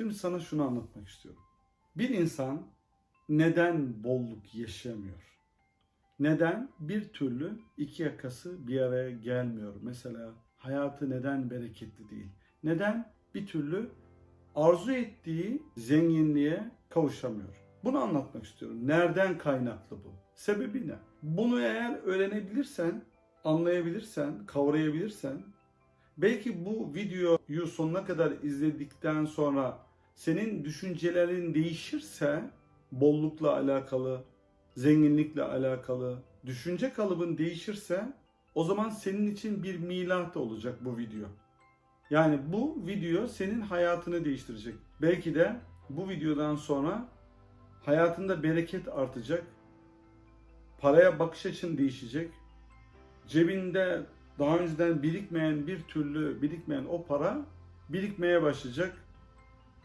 Şimdi sana şunu anlatmak istiyorum. Bir insan neden bolluk yaşamıyor? Neden bir türlü iki yakası bir araya gelmiyor? Mesela hayatı neden bereketli değil? Neden bir türlü arzu ettiği zenginliğe kavuşamıyor? Bunu anlatmak istiyorum. Nereden kaynaklı bu? Sebebi ne? Bunu eğer öğrenebilirsen, anlayabilirsen, kavrayabilirsen belki bu videoyu sonuna kadar izledikten sonra senin düşüncelerin değişirse bollukla alakalı, zenginlikle alakalı, düşünce kalıbın değişirse o zaman senin için bir milat olacak bu video. Yani bu video senin hayatını değiştirecek. Belki de bu videodan sonra hayatında bereket artacak. Paraya bakış açın değişecek. Cebinde daha önceden birikmeyen bir türlü birikmeyen o para birikmeye başlayacak.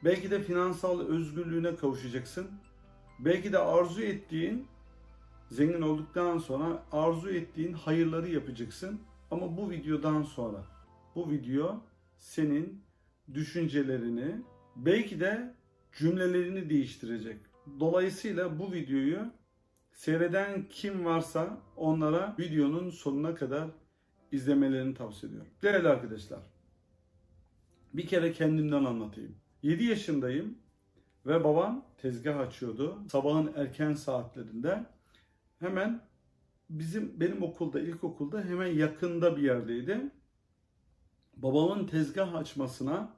Belki de finansal özgürlüğüne kavuşacaksın. Belki de arzu ettiğin zengin olduktan sonra arzu ettiğin hayırları yapacaksın. Ama bu videodan sonra bu video senin düşüncelerini belki de cümlelerini değiştirecek. Dolayısıyla bu videoyu seyreden kim varsa onlara videonun sonuna kadar izlemelerini tavsiye ediyorum. Değerli arkadaşlar, bir kere kendimden anlatayım. 7 yaşındayım ve babam tezgah açıyordu. Sabahın erken saatlerinde hemen bizim benim okulda, ilkokulda hemen yakında bir yerdeydi. Babamın tezgah açmasına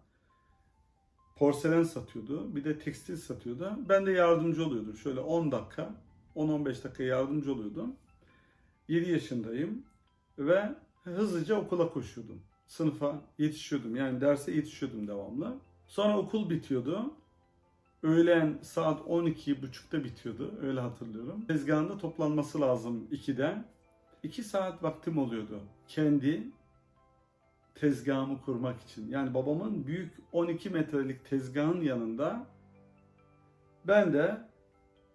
porselen satıyordu. Bir de tekstil satıyordu. Ben de yardımcı oluyordum. Şöyle 10 dakika, 10-15 dakika yardımcı oluyordum. 7 yaşındayım ve hızlıca okula koşuyordum. Sınıfa yetişiyordum. Yani derse yetişiyordum devamlı. Sonra okul bitiyordu. Öğlen saat 12.30'da bitiyordu. Öyle hatırlıyorum. Tezgahında toplanması lazım 2'de. 2 saat vaktim oluyordu. Kendi tezgahımı kurmak için. Yani babamın büyük 12 metrelik tezgahın yanında ben de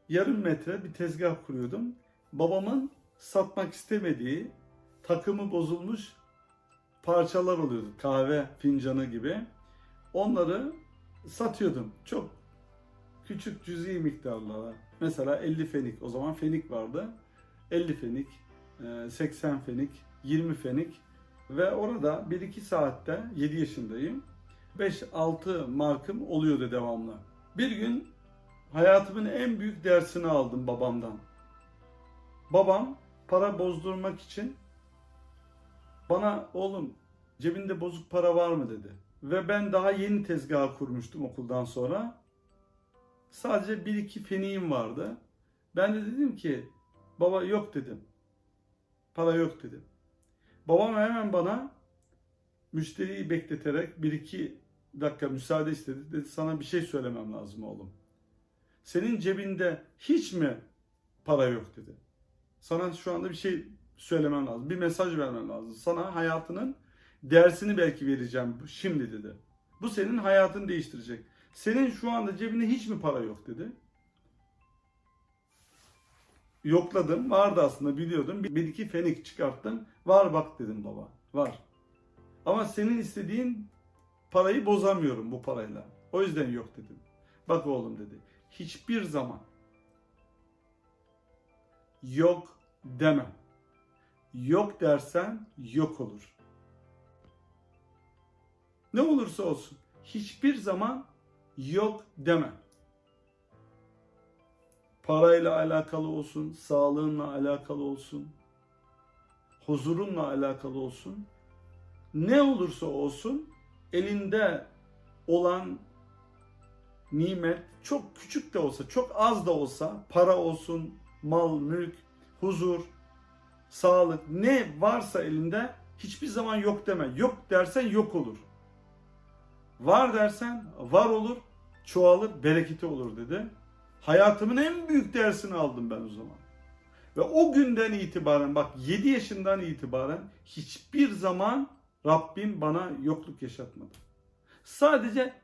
yarım metre bir tezgah kuruyordum. Babamın satmak istemediği takımı bozulmuş parçalar oluyordu. Kahve fincanı gibi. Onları satıyordum. Çok küçük cüzi miktarlara. Mesela 50 fenik. O zaman fenik vardı. 50 fenik, e, 80 fenik, 20 fenik ve orada 1-2 saatte 7 yaşındayım. 5-6 markım oluyordu devamlı. Bir gün hayatımın en büyük dersini aldım babamdan. Babam para bozdurmak için bana oğlum cebinde bozuk para var mı dedi. Ve ben daha yeni tezgah kurmuştum okuldan sonra. Sadece bir iki feniğim vardı. Ben de dedim ki baba yok dedim. Para yok dedim. Babam hemen bana müşteriyi bekleterek bir iki dakika müsaade istedi. Dedi sana bir şey söylemem lazım oğlum. Senin cebinde hiç mi para yok dedi. Sana şu anda bir şey söylemem lazım. Bir mesaj vermem lazım. Sana hayatının dersini belki vereceğim şimdi dedi. Bu senin hayatını değiştirecek. Senin şu anda cebinde hiç mi para yok dedi. Yokladım. Vardı aslında biliyordum. Bir iki fenik çıkarttım. Var bak dedim baba. Var. Ama senin istediğin parayı bozamıyorum bu parayla. O yüzden yok dedim. Bak oğlum dedi. Hiçbir zaman yok deme. Yok dersen yok olur. Ne olursa olsun hiçbir zaman yok deme. Parayla alakalı olsun, sağlığınla alakalı olsun, huzurunla alakalı olsun. Ne olursa olsun elinde olan nimet çok küçük de olsa, çok az da olsa, para olsun, mal, mülk, huzur, sağlık ne varsa elinde hiçbir zaman yok deme. Yok dersen yok olur. Var dersen var olur, çoğalır, bereketi olur dedi. Hayatımın en büyük dersini aldım ben o zaman. Ve o günden itibaren bak 7 yaşından itibaren hiçbir zaman Rabbim bana yokluk yaşatmadı. Sadece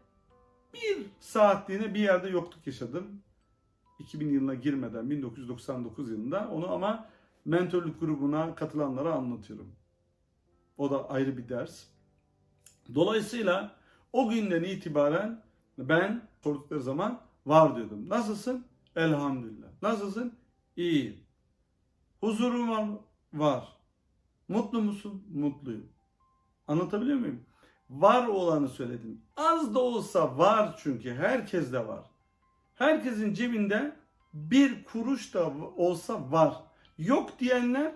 bir saatliğine bir yerde yokluk yaşadım. 2000 yılına girmeden 1999 yılında onu ama mentorluk grubuna katılanlara anlatıyorum. O da ayrı bir ders. Dolayısıyla o günden itibaren Ben sordukları zaman var diyordum. Nasılsın? Elhamdülillah. Nasılsın? İyiyim. Huzurun var mı? Var. Mutlu musun? Mutluyum. Anlatabiliyor muyum? Var olanı söyledim. Az da olsa var çünkü. Herkes de var. Herkesin cebinde bir kuruş da olsa var. Yok diyenler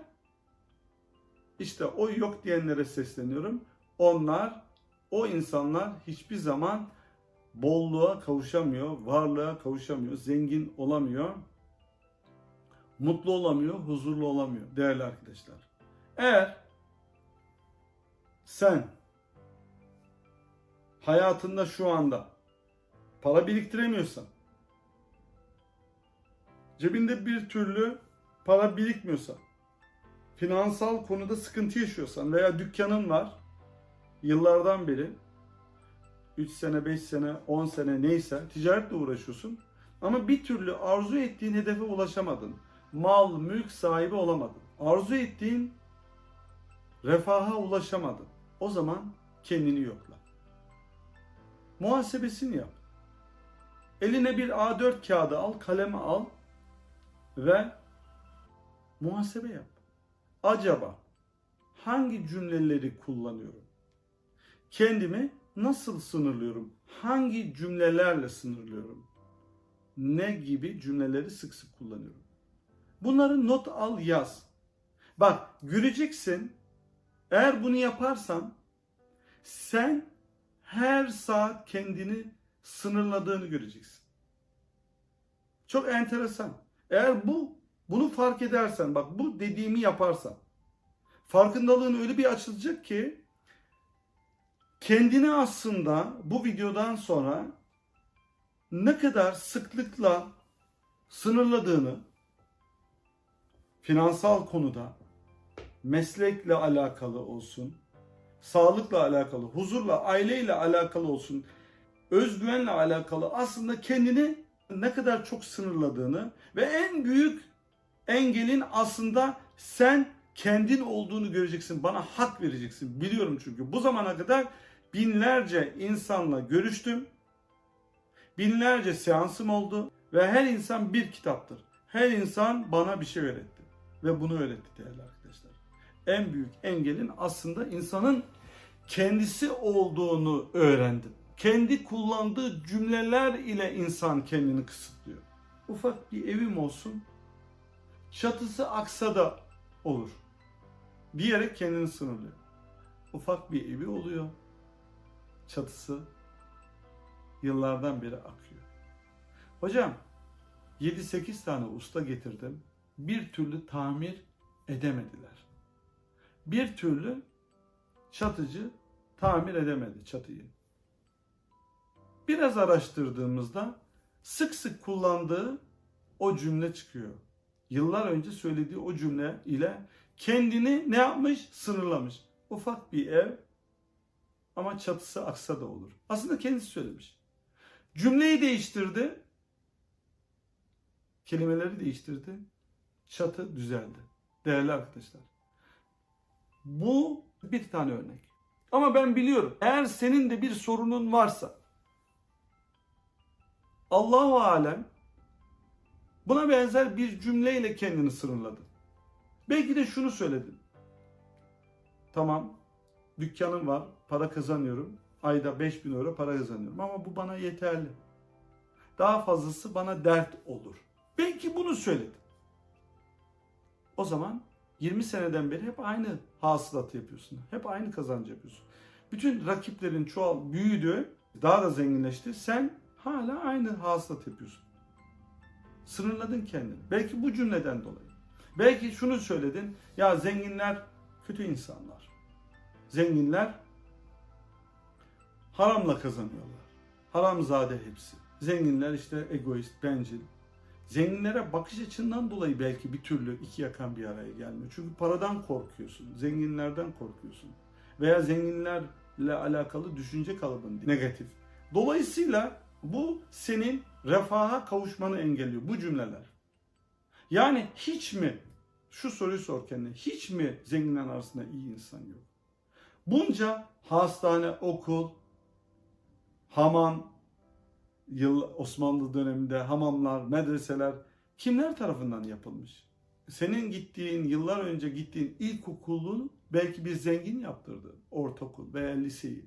işte o yok diyenlere sesleniyorum. Onlar, o insanlar hiçbir zaman bolluğa kavuşamıyor, varlığa kavuşamıyor, zengin olamıyor, mutlu olamıyor, huzurlu olamıyor değerli arkadaşlar. Eğer sen hayatında şu anda para biriktiremiyorsan, cebinde bir türlü para birikmiyorsa, finansal konuda sıkıntı yaşıyorsan veya dükkanın var yıllardan beri 3 sene, 5 sene, 10 sene neyse ticaretle uğraşıyorsun ama bir türlü arzu ettiğin hedefe ulaşamadın. Mal, mülk sahibi olamadın. Arzu ettiğin refaha ulaşamadın. O zaman kendini yokla. Muhasebesini yap. Eline bir A4 kağıdı al, kalemi al ve muhasebe yap. Acaba hangi cümleleri kullanıyorum? Kendimi nasıl sınırlıyorum? Hangi cümlelerle sınırlıyorum? Ne gibi cümleleri sık sık kullanıyorum? Bunları not al yaz. Bak göreceksin eğer bunu yaparsan sen her saat kendini sınırladığını göreceksin. Çok enteresan. Eğer bu bunu fark edersen bak bu dediğimi yaparsan farkındalığın öyle bir açılacak ki kendini aslında bu videodan sonra ne kadar sıklıkla sınırladığını finansal konuda meslekle alakalı olsun, sağlıkla alakalı, huzurla, aileyle alakalı olsun, özgüvenle alakalı aslında kendini ne kadar çok sınırladığını ve en büyük engelin aslında sen kendin olduğunu göreceksin. Bana hak vereceksin. Biliyorum çünkü bu zamana kadar binlerce insanla görüştüm. Binlerce seansım oldu ve her insan bir kitaptır. Her insan bana bir şey öğretti ve bunu öğretti değerli arkadaşlar. En büyük engelin aslında insanın kendisi olduğunu öğrendim. Kendi kullandığı cümleler ile insan kendini kısıtlıyor. Ufak bir evim olsun, çatısı aksa da olur. Diyerek kendini sınırlıyor. Ufak bir evi oluyor, çatısı yıllardan beri akıyor. Hocam 7-8 tane usta getirdim. Bir türlü tamir edemediler. Bir türlü çatıcı tamir edemedi çatıyı. Biraz araştırdığımızda sık sık kullandığı o cümle çıkıyor. Yıllar önce söylediği o cümle ile kendini ne yapmış? Sınırlamış. Ufak bir ev ama çatısı aksa da olur. Aslında kendisi söylemiş. Cümleyi değiştirdi. Kelimeleri değiştirdi. Çatı düzeldi. Değerli arkadaşlar. Bu bir tane örnek. Ama ben biliyorum. Eğer senin de bir sorunun varsa Allahu alem buna benzer bir cümleyle kendini sınırladın. Belki de şunu söyledin. Tamam, dükkanım var, para kazanıyorum. Ayda 5000 euro para kazanıyorum ama bu bana yeterli. Daha fazlası bana dert olur. Belki bunu söyledin. O zaman 20 seneden beri hep aynı hasılatı yapıyorsun. Hep aynı kazancı yapıyorsun. Bütün rakiplerin çoğal büyüdü, daha da zenginleşti. Sen hala aynı hasılat yapıyorsun. Sınırladın kendini. Belki bu cümleden dolayı. Belki şunu söyledin. Ya zenginler kötü insanlar. Zenginler haramla kazanıyorlar. Haramzade hepsi. Zenginler işte egoist, bencil. Zenginlere bakış açından dolayı belki bir türlü iki yakan bir araya gelmiyor. Çünkü paradan korkuyorsun. Zenginlerden korkuyorsun. Veya zenginlerle alakalı düşünce kalıbın negatif. Dolayısıyla bu senin refaha kavuşmanı engelliyor bu cümleler. Yani hiç mi şu soruyu sor kendine hiç mi zenginler arasında iyi insan yok? Bunca hastane, okul, hamam, yıl Osmanlı döneminde hamamlar, medreseler kimler tarafından yapılmış? Senin gittiğin, yıllar önce gittiğin ilkokulun belki bir zengin yaptırdı. Ortaokul veya liseyi.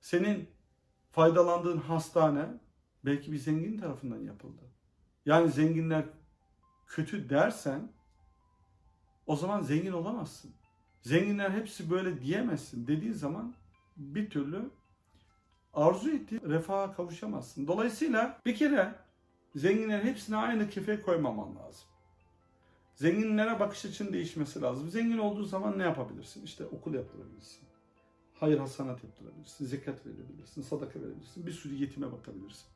Senin faydalandığın hastane belki bir zengin tarafından yapıldı. Yani zenginler kötü dersen o zaman zengin olamazsın. Zenginler hepsi böyle diyemezsin dediğin zaman bir türlü arzu ettiğin refaha kavuşamazsın. Dolayısıyla bir kere zenginlerin hepsine aynı kefe koymaman lazım. Zenginlere bakış açın değişmesi lazım. Zengin olduğu zaman ne yapabilirsin? İşte okul yaptırabilirsin. Hayır hasanat yaptırabilirsin. Zekat verebilirsin. Sadaka verebilirsin. Bir sürü yetime bakabilirsin.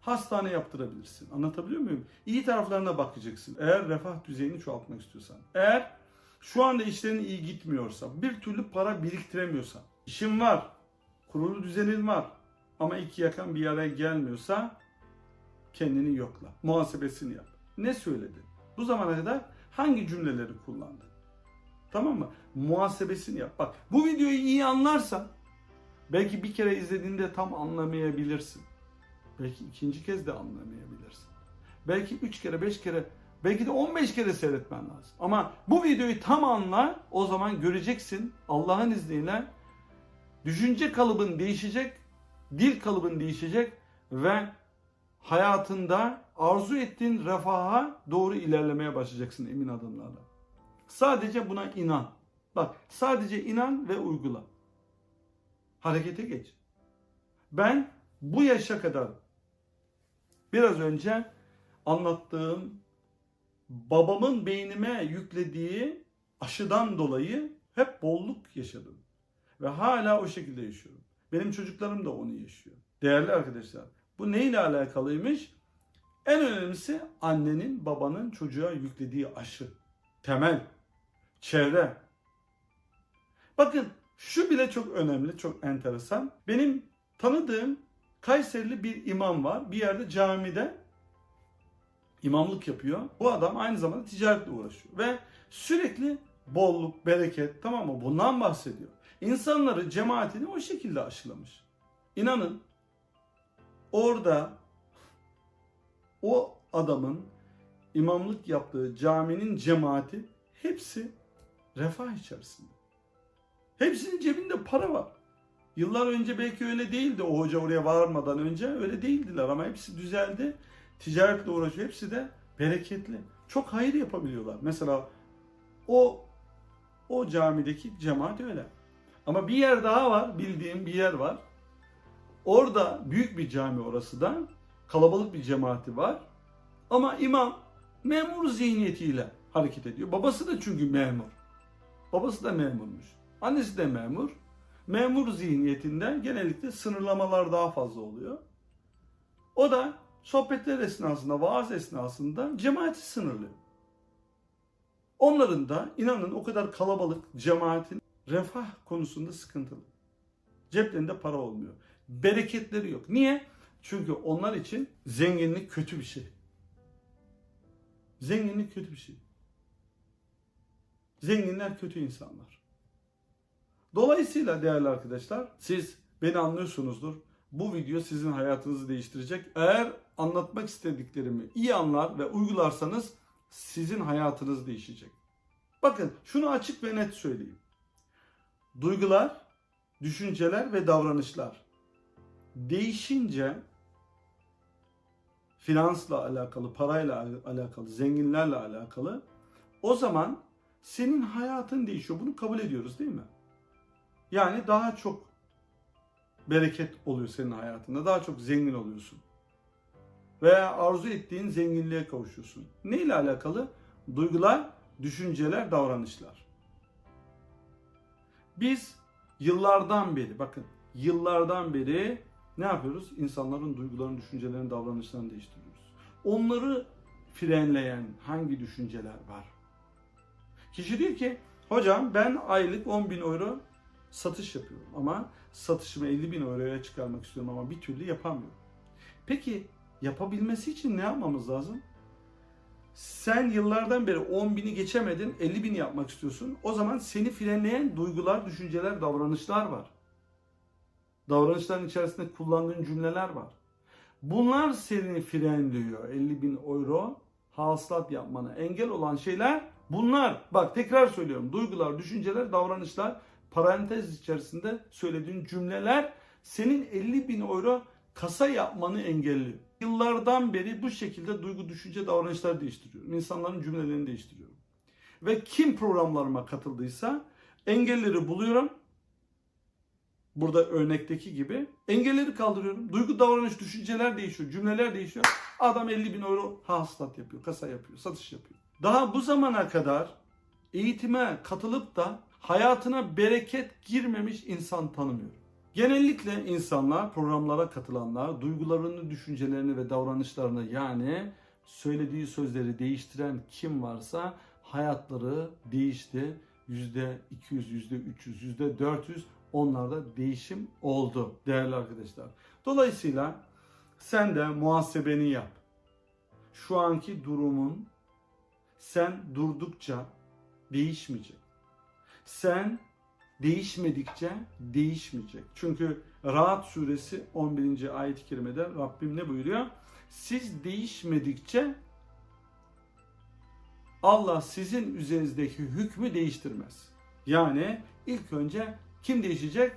Hastane yaptırabilirsin. Anlatabiliyor muyum? İyi taraflarına bakacaksın. Eğer refah düzeyini çoğaltmak istiyorsan. Eğer şu anda işlerin iyi gitmiyorsa, bir türlü para biriktiremiyorsan, işin var, kurulu düzenin var ama iki yakan bir araya gelmiyorsa kendini yokla. Muhasebesini yap. Ne söyledin? Bu zamana kadar hangi cümleleri kullandın? Tamam mı? Muhasebesini yap. Bak bu videoyu iyi anlarsan belki bir kere izlediğinde tam anlamayabilirsin. Belki ikinci kez de anlamayabilirsin. Belki üç kere, beş kere, belki de 15 kere seyretmen lazım. Ama bu videoyu tam anla o zaman göreceksin Allah'ın izniyle düşünce kalıbın değişecek, dil kalıbın değişecek ve hayatında arzu ettiğin refaha doğru ilerlemeye başlayacaksın emin adımlarla. Sadece buna inan. Bak sadece inan ve uygula. Harekete geç. Ben bu yaşa kadar biraz önce anlattığım babamın beynime yüklediği aşıdan dolayı hep bolluk yaşadım. Ve hala o şekilde yaşıyorum. Benim çocuklarım da onu yaşıyor. Değerli arkadaşlar, bu neyle alakalıymış? En önemlisi annenin, babanın çocuğa yüklediği aşı. Temel, çevre. Bakın şu bile çok önemli, çok enteresan. Benim tanıdığım Kayserili bir imam var. Bir yerde camide imamlık yapıyor. Bu adam aynı zamanda ticaretle uğraşıyor. Ve sürekli bolluk, bereket tamam mı? Bundan bahsediyor. İnsanları, cemaatini o şekilde aşılamış. İnanın orada o adamın imamlık yaptığı caminin cemaati hepsi refah içerisinde. Hepsinin cebinde para var. Yıllar önce belki öyle değildi o hoca oraya varmadan önce öyle değildiler ama hepsi düzeldi. Ticaretle uğraşıyor. Hepsi de bereketli. Çok hayır yapabiliyorlar. Mesela o o camideki cemaat öyle. Ama bir yer daha var. Bildiğim bir yer var. Orada büyük bir cami orası da. Kalabalık bir cemaati var. Ama imam memur zihniyetiyle hareket ediyor. Babası da çünkü memur. Babası da memurmuş. Annesi de memur. Memur zihniyetinde genellikle sınırlamalar daha fazla oluyor. O da sohbetler esnasında, vaaz esnasında cemaati sınırlıyor. Onların da inanın o kadar kalabalık cemaatin refah konusunda sıkıntılı. Ceplerinde para olmuyor. Bereketleri yok. Niye? Çünkü onlar için zenginlik kötü bir şey. Zenginlik kötü bir şey. Zenginler kötü insanlar. Dolayısıyla değerli arkadaşlar siz beni anlıyorsunuzdur. Bu video sizin hayatınızı değiştirecek. Eğer anlatmak istediklerimi iyi anlar ve uygularsanız sizin hayatınız değişecek. Bakın şunu açık ve net söyleyeyim. Duygular, düşünceler ve davranışlar değişince finansla alakalı, parayla alakalı, zenginlerle alakalı o zaman senin hayatın değişiyor. Bunu kabul ediyoruz değil mi? Yani daha çok bereket oluyor senin hayatında. Daha çok zengin oluyorsun. Veya arzu ettiğin zenginliğe kavuşuyorsun. Ne ile alakalı? Duygular, düşünceler, davranışlar. Biz yıllardan beri, bakın yıllardan beri ne yapıyoruz? İnsanların duygularını, düşüncelerini, davranışlarını değiştiriyoruz. Onları frenleyen hangi düşünceler var? Kişi diyor ki, hocam ben aylık 10 bin euro satış yapıyorum ama satışımı 50 bin euroya çıkarmak istiyorum ama bir türlü yapamıyorum. Peki yapabilmesi için ne yapmamız lazım? Sen yıllardan beri 10 bini geçemedin, 50 bini yapmak istiyorsun. O zaman seni frenleyen duygular, düşünceler, davranışlar var. Davranışların içerisinde kullandığın cümleler var. Bunlar seni frenliyor. 50 bin euro hasılat yapmana engel olan şeyler bunlar. Bak tekrar söylüyorum. Duygular, düşünceler, davranışlar parantez içerisinde söylediğin cümleler senin 50 bin euro kasa yapmanı engelliyor. Yıllardan beri bu şekilde duygu, düşünce, davranışlar değiştiriyorum. İnsanların cümlelerini değiştiriyorum. Ve kim programlarıma katıldıysa engelleri buluyorum. Burada örnekteki gibi engelleri kaldırıyorum. Duygu, davranış, düşünceler değişiyor, cümleler değişiyor. Adam 50 bin euro hasılat yapıyor, kasa yapıyor, satış yapıyor. Daha bu zamana kadar eğitime katılıp da hayatına bereket girmemiş insan tanımıyorum. Genellikle insanlar, programlara katılanlar, duygularını, düşüncelerini ve davranışlarını yani söylediği sözleri değiştiren kim varsa hayatları değişti. Yüzde 200, yüzde 300, yüzde 400 onlarda değişim oldu değerli arkadaşlar. Dolayısıyla sen de muhasebeni yap. Şu anki durumun sen durdukça değişmeyecek. Sen değişmedikçe değişmeyecek. Çünkü Rahat suresi 11. ayet-i kerimede Rabbim ne buyuruyor? Siz değişmedikçe Allah sizin üzerinizdeki hükmü değiştirmez. Yani ilk önce kim değişecek?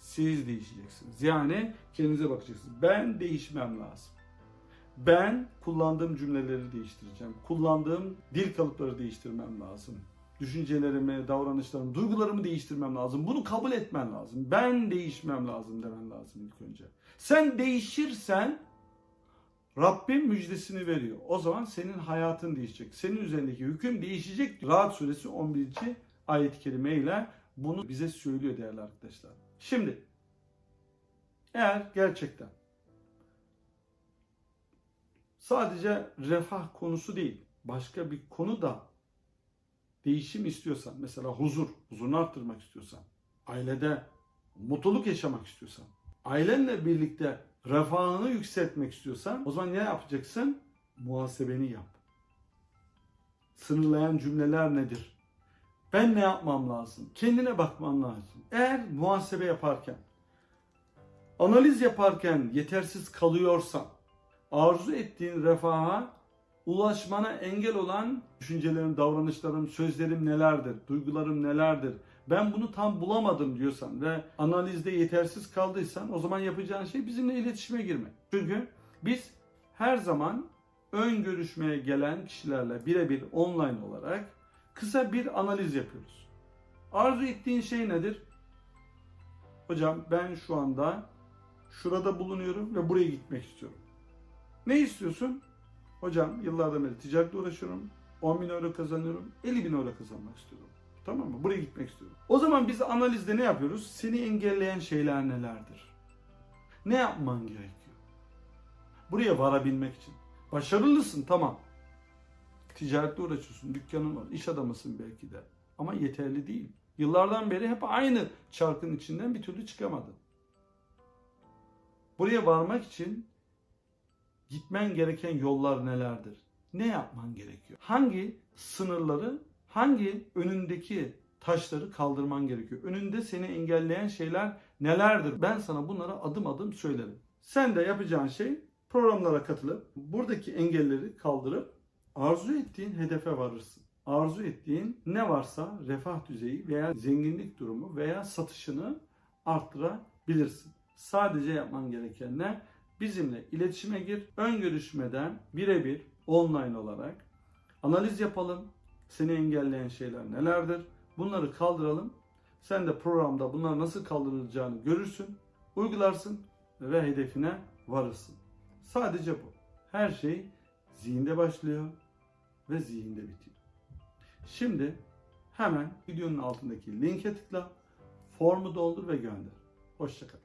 Siz değişeceksiniz. Yani kendinize bakacaksınız. Ben değişmem lazım. Ben kullandığım cümleleri değiştireceğim. Kullandığım dil kalıpları değiştirmem lazım. Düşüncelerimi, davranışlarımı, duygularımı değiştirmem lazım. Bunu kabul etmen lazım. Ben değişmem lazım demen lazım ilk önce. Sen değişirsen Rabbim müjdesini veriyor. O zaman senin hayatın değişecek. Senin üzerindeki hüküm değişecek. Rahat suresi 11. ayet-i kerime ile bunu bize söylüyor değerli arkadaşlar. Şimdi eğer gerçekten sadece refah konusu değil, başka bir konu da değişim istiyorsan, mesela huzur, huzurunu arttırmak istiyorsan, ailede mutluluk yaşamak istiyorsan, ailenle birlikte refahını yükseltmek istiyorsan o zaman ne yapacaksın? Muhasebeni yap. Sınırlayan cümleler nedir? Ben ne yapmam lazım? Kendine bakman lazım. Eğer muhasebe yaparken, analiz yaparken yetersiz kalıyorsan, arzu ettiğin refaha ulaşmana engel olan düşüncelerim, davranışlarım, sözlerim nelerdir, duygularım nelerdir? Ben bunu tam bulamadım diyorsan ve analizde yetersiz kaldıysan o zaman yapacağın şey bizimle iletişime girmek. Çünkü biz her zaman ön görüşmeye gelen kişilerle birebir online olarak kısa bir analiz yapıyoruz. Arzu ettiğin şey nedir? Hocam ben şu anda şurada bulunuyorum ve buraya gitmek istiyorum. Ne istiyorsun? Hocam yıllardan beri ticaretle uğraşıyorum. 10 bin euro kazanıyorum. 50 bin euro kazanmak istiyorum. Tamam mı? Buraya gitmek istiyorum. O zaman biz analizde ne yapıyoruz? Seni engelleyen şeyler nelerdir? Ne yapman gerekiyor? Buraya varabilmek için. Başarılısın tamam. Ticaretle uğraşıyorsun, dükkanın var, iş adamısın belki de. Ama yeterli değil. Yıllardan beri hep aynı çarkın içinden bir türlü çıkamadın. Buraya varmak için gitmen gereken yollar nelerdir? Ne yapman gerekiyor? Hangi sınırları, hangi önündeki taşları kaldırman gerekiyor? Önünde seni engelleyen şeyler nelerdir? Ben sana bunlara adım adım söylerim. Sen de yapacağın şey programlara katılıp buradaki engelleri kaldırıp arzu ettiğin hedefe varırsın. Arzu ettiğin ne varsa refah düzeyi veya zenginlik durumu veya satışını arttırabilirsin. Sadece yapman gereken ne? Bizimle iletişime gir. Ön görüşmeden birebir online olarak analiz yapalım. Seni engelleyen şeyler nelerdir? Bunları kaldıralım. Sen de programda bunlar nasıl kaldırılacağını görürsün, uygularsın ve hedefine varırsın. Sadece bu. Her şey zihinde başlıyor ve zihinde bitiyor. Şimdi hemen videonun altındaki linke tıkla, formu doldur ve gönder. Hoşçakal.